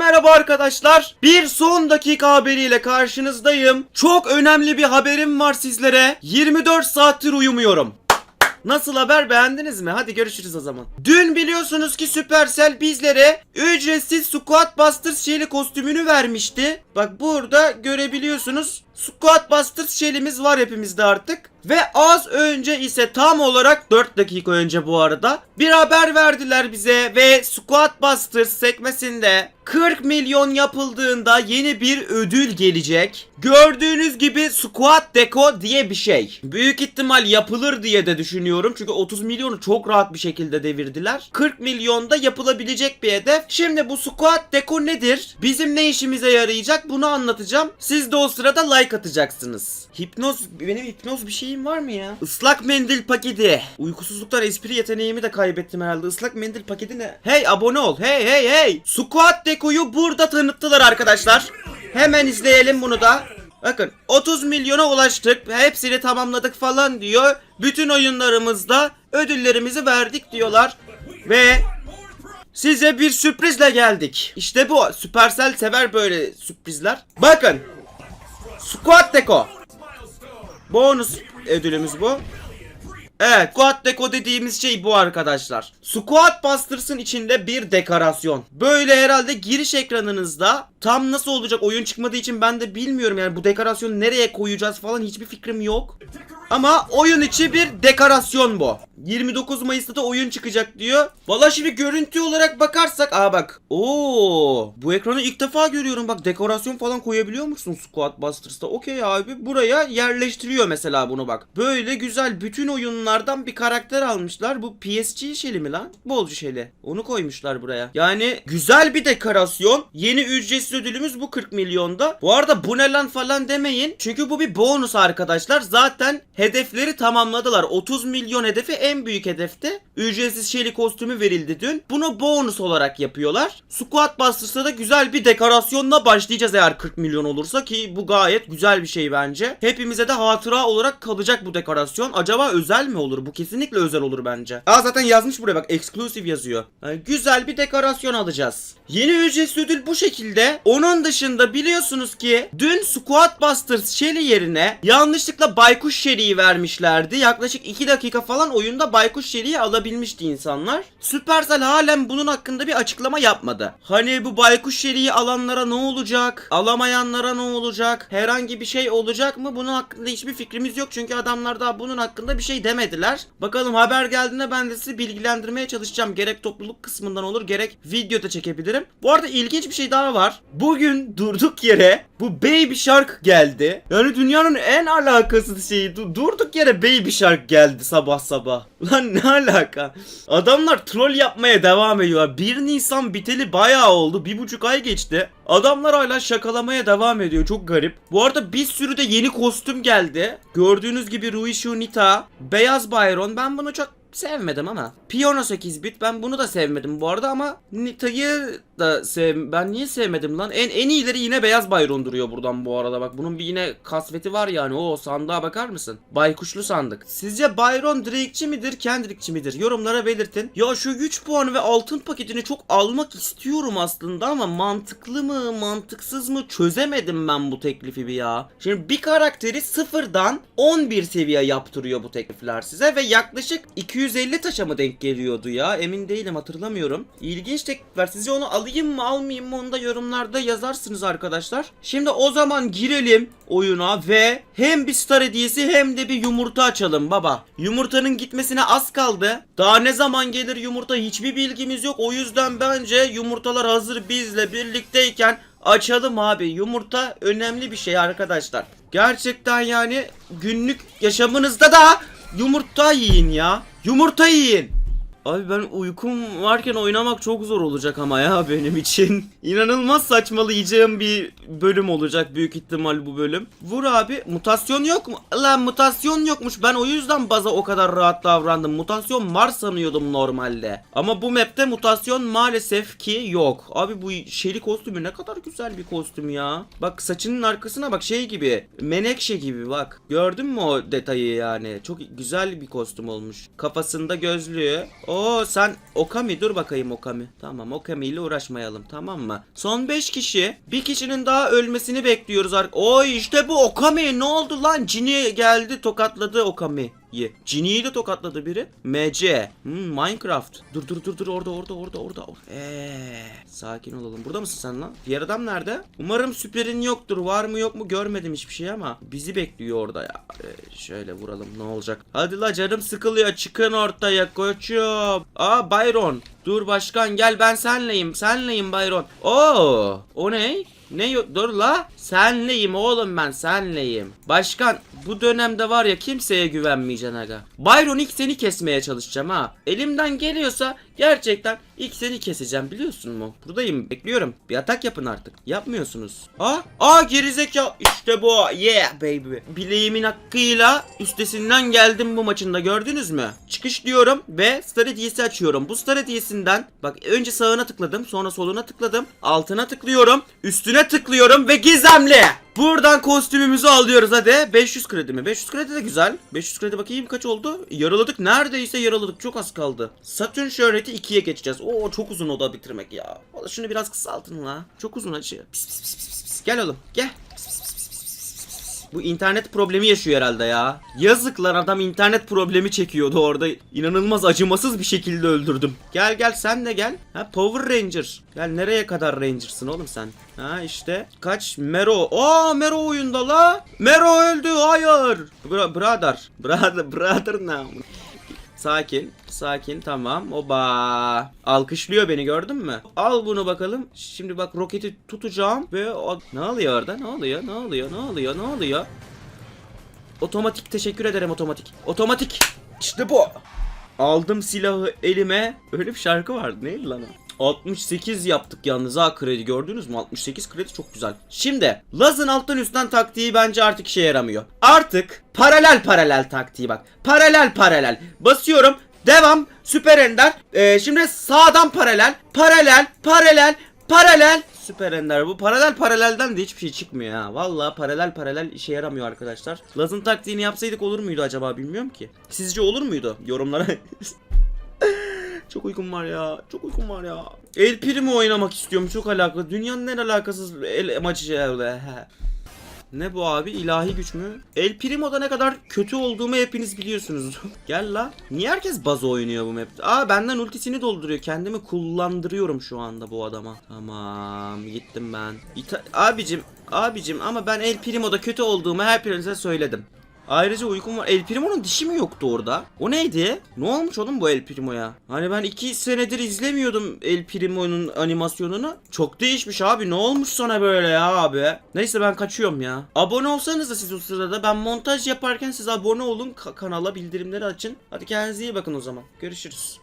merhaba arkadaşlar. Bir son dakika haberiyle karşınızdayım. Çok önemli bir haberim var sizlere. 24 saattir uyumuyorum. Nasıl haber beğendiniz mi? Hadi görüşürüz o zaman. Dün biliyorsunuz ki Supercell bizlere ücretsiz Squad Busters Shelly kostümünü vermişti. Bak burada görebiliyorsunuz. Squad Busters Shelly'miz var hepimizde artık. Ve az önce ise tam olarak 4 dakika önce bu arada bir haber verdiler bize ve Squad Busters sekmesinde 40 milyon yapıldığında yeni bir ödül gelecek. Gördüğünüz gibi Squad Deco diye bir şey. Büyük ihtimal yapılır diye de düşünüyorum. Çünkü 30 milyonu çok rahat bir şekilde devirdiler. 40 milyonda yapılabilecek bir hedef. Şimdi bu Squad Deco nedir? Bizim ne işimize yarayacak? Bunu anlatacağım. Siz de o sırada like atacaksınız. Hipnoz, benim hipnoz bir şeyim var mı ya? Islak mendil paketi. Uykusuzluktan espri yeteneğimi de kaybettim herhalde. Islak mendil paketi ne? Hey abone ol. Hey hey hey. Squad Deco'yu burada tanıttılar arkadaşlar. Hemen izleyelim bunu da. Bakın 30 milyona ulaştık. Hepsini tamamladık falan diyor. Bütün oyunlarımızda ödüllerimizi verdik diyorlar. Ve size bir sürprizle geldik. İşte bu. Supercell sever böyle sürprizler. Bakın. Squad Deco. Bonus ödülümüz bu. Evet, Squad Deco dediğimiz şey bu arkadaşlar. Squad Busters'ın içinde bir dekorasyon. Böyle herhalde giriş ekranınızda tam nasıl olacak oyun çıkmadığı için ben de bilmiyorum yani bu dekorasyonu nereye koyacağız falan hiçbir fikrim yok. Ama oyun içi bir dekorasyon bu. 29 Mayıs'ta da oyun çıkacak diyor. Valla şimdi görüntü olarak bakarsak aa bak. Oo, bu ekranı ilk defa görüyorum. Bak dekorasyon falan koyabiliyor musun Squad Busters'ta? Okey abi. Buraya yerleştiriyor mesela bunu bak. Böyle güzel bütün oyunlardan bir karakter almışlar. Bu PSG şeli mi lan? Futbolcu şeli. Onu koymuşlar buraya. Yani güzel bir dekorasyon. Yeni ücretsiz ödülümüz bu 40 milyonda. Bu arada bu ne lan falan demeyin. Çünkü bu bir bonus arkadaşlar. Zaten hedefleri tamamladılar. 30 milyon hedefi en büyük hedefti. Ücretsiz şeli kostümü verildi dün. Bunu bonus olarak yapıyorlar. Squad Busters'ta da güzel bir dekorasyonla başlayacağız eğer 40 milyon olursa ki bu gayet güzel bir şey bence. Hepimize de hatıra olarak kalacak bu dekorasyon. Acaba özel mi olur? Bu kesinlikle özel olur bence. Aa zaten yazmış buraya bak exclusive yazıyor. Yani güzel bir dekorasyon alacağız. Yeni ücretsiz ödül bu şekilde. Onun dışında biliyorsunuz ki dün Squad Busters Shelly yerine yanlışlıkla Baykuş Shelly'yi vermişlerdi. Yaklaşık 2 dakika falan oyunda Baykuş Shelly'yi alabilmişti insanlar. Supercell halen bunun hakkında bir açıklama yapmadı. Hani bu Baykuş Shelly'yi alanlara ne olacak? Alamayanlara ne olacak? Herhangi bir şey olacak mı? Bunun hakkında hiçbir fikrimiz yok. Çünkü adamlar daha bunun hakkında bir şey demediler. Bakalım haber geldiğinde ben de sizi bilgilendirmeye çalışacağım. Gerek topluluk kısmından olur gerek videoda çekebilirim. Bu arada ilginç bir şey daha var. Bugün durduk yere bu Baby Shark geldi. Yani dünyanın en alakasız şeyi. Du- durduk yere Baby Shark geldi sabah sabah. Lan ne alaka? Adamlar troll yapmaya devam ediyor. 1 Nisan biteli bayağı oldu. Bir buçuk ay geçti. Adamlar hala şakalamaya devam ediyor. Çok garip. Bu arada bir sürü de yeni kostüm geldi. Gördüğünüz gibi Ruishu Nita, Beyaz Byron. Ben bunu çok sevmedim ama. Piyano 8 bit ben bunu da sevmedim bu arada ama Nita'yı da sev ben niye sevmedim lan? En en iyileri yine beyaz bayron duruyor buradan bu arada bak. Bunun bir yine kasveti var yani. O sandığa bakar mısın? Baykuşlu sandık. Sizce Byron Drake'çi midir, Kendrick'çi midir? Yorumlara belirtin. Ya şu güç puanı ve altın paketini çok almak istiyorum aslında ama mantıklı mı, mantıksız mı çözemedim ben bu teklifi bir ya. Şimdi bir karakteri sıfırdan 11 seviye yaptırıyor bu teklifler size ve yaklaşık 250 taşa mı denk geliyordu ya? Emin değilim hatırlamıyorum. İlginç teklifler. Sizce onu alayım mı almayayım mı onu da yorumlarda yazarsınız arkadaşlar. Şimdi o zaman girelim oyuna ve hem bir star hediyesi hem de bir yumurta açalım baba. Yumurtanın gitmesine az kaldı. Daha ne zaman gelir yumurta hiçbir bilgimiz yok. O yüzden bence yumurtalar hazır bizle birlikteyken açalım abi. Yumurta önemli bir şey arkadaşlar. Gerçekten yani günlük yaşamınızda da yumurta yiyin ya. Yumurta yiyin. Abi ben uykum varken oynamak çok zor olacak ama ya benim için. İnanılmaz saçmalayacağım bir bölüm olacak büyük ihtimal bu bölüm. Vur abi. Mutasyon yok mu? Lan mutasyon yokmuş. Ben o yüzden baza o kadar rahat davrandım. Mutasyon var sanıyordum normalde. Ama bu map'te mutasyon maalesef ki yok. Abi bu şeri kostümü ne kadar güzel bir kostüm ya. Bak saçının arkasına bak şey gibi. Menekşe gibi bak. Gördün mü o detayı yani? Çok güzel bir kostüm olmuş. Kafasında gözlüğü. Oo sen Okami dur bakayım Okami. Tamam Okami ile uğraşmayalım tamam mı? Son 5 kişi. Bir kişinin daha ölmesini bekliyoruz. Oy işte bu Okami ne oldu lan? Cini geldi tokatladı Okami'yi. Cini'yi de tokatladı biri. MC. Hmm, Minecraft. Dur dur dur dur orada orada orada orada. Eee sakin olalım. Burada mısın sen lan? Diğer adam nerede? Umarım süperin yoktur. Var mı yok mu görmedim hiçbir şey ama bizi bekliyor orada ya. Ee, şöyle vuralım ne olacak? Hadi la canım sıkılıyor. Çıkın ortaya koçum. Aa Byron. Dur başkan gel ben senleyim. Senleyim Byron. Oo, o ne? Ne dur la? Senleyim oğlum ben senleyim. Başkan bu dönemde var ya kimseye güvenmeyeceksin aga. Byron ilk seni kesmeye çalışacağım ha. Elimden geliyorsa gerçekten ilk seni keseceğim biliyorsun mu? Buradayım bekliyorum. Bir atak yapın artık. Yapmıyorsunuz. Aa, aa gerizekalı. İşte bu. Yeah baby. Bileğimin hakkıyla üstesinden geldim bu maçında gördünüz mü? Çıkış diyorum ve stratejisi açıyorum. Bu stratejisinden bak önce sağına tıkladım sonra soluna tıkladım. Altına tıklıyorum. Üstüne tıklıyorum ve gizemli. Buradan kostümümüzü alıyoruz hadi. 500 kredi mi? 500 kredi de güzel. 500 kredi bakayım kaç oldu? Yaraladık. Neredeyse yaraladık. Çok az kaldı. Satürn şöhreti 2'ye geçeceğiz. Oo çok uzun oda bitirmek ya. Şunu biraz kısaltın la. Çok uzun acı. Pis pis pis pis pis. Gel oğlum. Gel. Pis, pis, pis, pis, pis, pis, pis. Bu internet problemi yaşıyor herhalde ya. Yazık lan adam internet problemi çekiyordu orada. İnanılmaz acımasız bir şekilde öldürdüm. Gel gel sen de gel. Ha Power Ranger. Gel nereye kadar Ranger'sın oğlum sen? Ha işte. Kaç? Mero. Aa Mero oyunda la. Mero öldü. Hayır. Bra brother. Brother. Brother ne? Sakin, sakin, tamam. Oba. Alkışlıyor beni gördün mü? Al bunu bakalım. Şimdi bak roketi tutacağım ve o... ne oluyor orada? Ne oluyor? Ne oluyor? Ne oluyor? Ne oluyor? Otomatik teşekkür ederim otomatik. Otomatik. İşte bu. Aldım silahı elime. Öyle bir şarkı vardı. Neydi lan o? 68 yaptık yalnız ha kredi gördünüz mü? 68 kredi çok güzel. Şimdi Laz'ın alttan üstten taktiği bence artık işe yaramıyor. Artık paralel paralel taktiği bak. Paralel paralel. Basıyorum. Devam. Süper ender. Ee, şimdi sağdan paralel. Paralel. Paralel. Paralel. Süper ender. Bu paralel paralelden de hiçbir şey çıkmıyor ha. Vallahi paralel paralel işe yaramıyor arkadaşlar. Laz'ın taktiğini yapsaydık olur muydu acaba bilmiyorum ki. Sizce olur muydu? Yorumlara Çok uykum var ya. Çok uykum var ya. El Primo oynamak istiyorum. Çok alakalı. Dünyanın en alakasız el maçı. Ne bu abi? İlahi güç mü? El Primo'da ne kadar kötü olduğumu hepiniz biliyorsunuz. Gel la. Niye herkes baz oynuyor bu map'te? Aa benden ultisini dolduruyor. Kendimi kullandırıyorum şu anda bu adama. Tamam gittim ben. İta- abicim, abicim ama ben El Primo'da kötü olduğumu hepinize söyledim. Ayrıca uykum var. El Primo'nun dişi mi yoktu orada? O neydi? Ne olmuş oğlum bu El Primo'ya? Hani ben iki senedir izlemiyordum El Primo'nun animasyonunu. Çok değişmiş abi. Ne olmuş sana böyle ya abi? Neyse ben kaçıyorum ya. Abone olsanız da siz o sırada. Ben montaj yaparken siz abone olun. ka- kanala bildirimleri açın. Hadi kendinize iyi bakın o zaman. Görüşürüz.